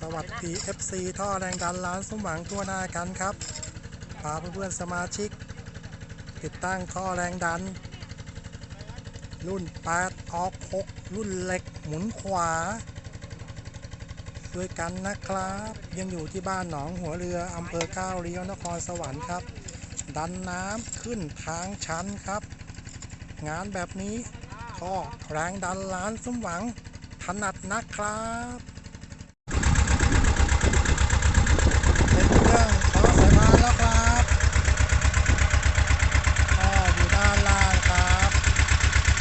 สวัสดี FC ท่อแรงดันร้านสมหวังทั่วหน้ากันครับพาเพื่อนๆสมาชิก ติดตั้งท่อแรงดัน รุ่น 8 ออก 6 รุ่นเหล็กหมุนขวา ด้วยกันนะครับ ยังอยู่ที่บ้านหนองหัวเรืออำเภอก้าวเลี้ยวนครสวรรค์ครับ ดันน้ำขึ้นทางชั้นครับ งานแบบนี้ท่อแรงดันร้านสมหวังถนัดนะครับเป็นเครื่องขอสายพานแล้วครับท่ออยู่ด้านล่างครับ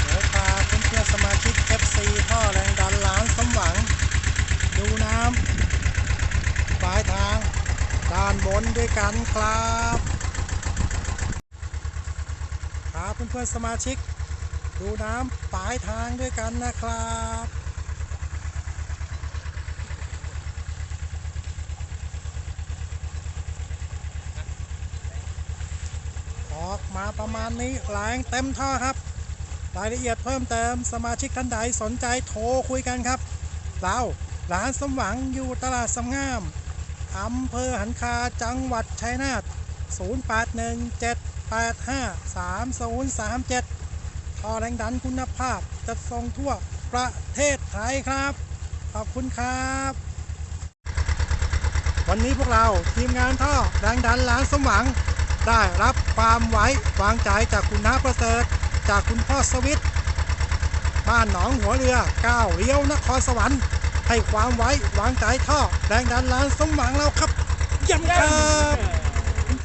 เดี๋ยวพาเพื่อนๆสมาชิก FC ท่อแรงดันร้านสมหวัง ดูน้ำปลาย ทางด้านบนด้วยกันครับพาเพื่อนๆสมาชิก ดูน้ำปลายทางด้วยกันนะครับออกมาประมาณนี้แรงเต็มท่อครับ รายละเอียดเพิ่มเติมสมาชิกท่านใดสนใจโทรคุยกันครับ เราร้านสมหวังอยู่ตลาดสำงาม อำเภอหันคาจังหวัดชัยนาท0817853037ท่อแรงดันคุณภาพจะส่งทั่วประเทศไทยครับ ขอบคุณครับ วันนี้พวกเราทีมงานท่อแรงดันร้านสมหวัง ได้รับความไว้วางใจจากคุณน้าประเสริฐ จากคุณพ่อสวิทบ้านหนองหัวเรือก้าวเลี้ยวนครสวรรค์ ให้ความไว้วางใจท่อแรงดันล้านสมหวังเราครับเยี่ยมครับ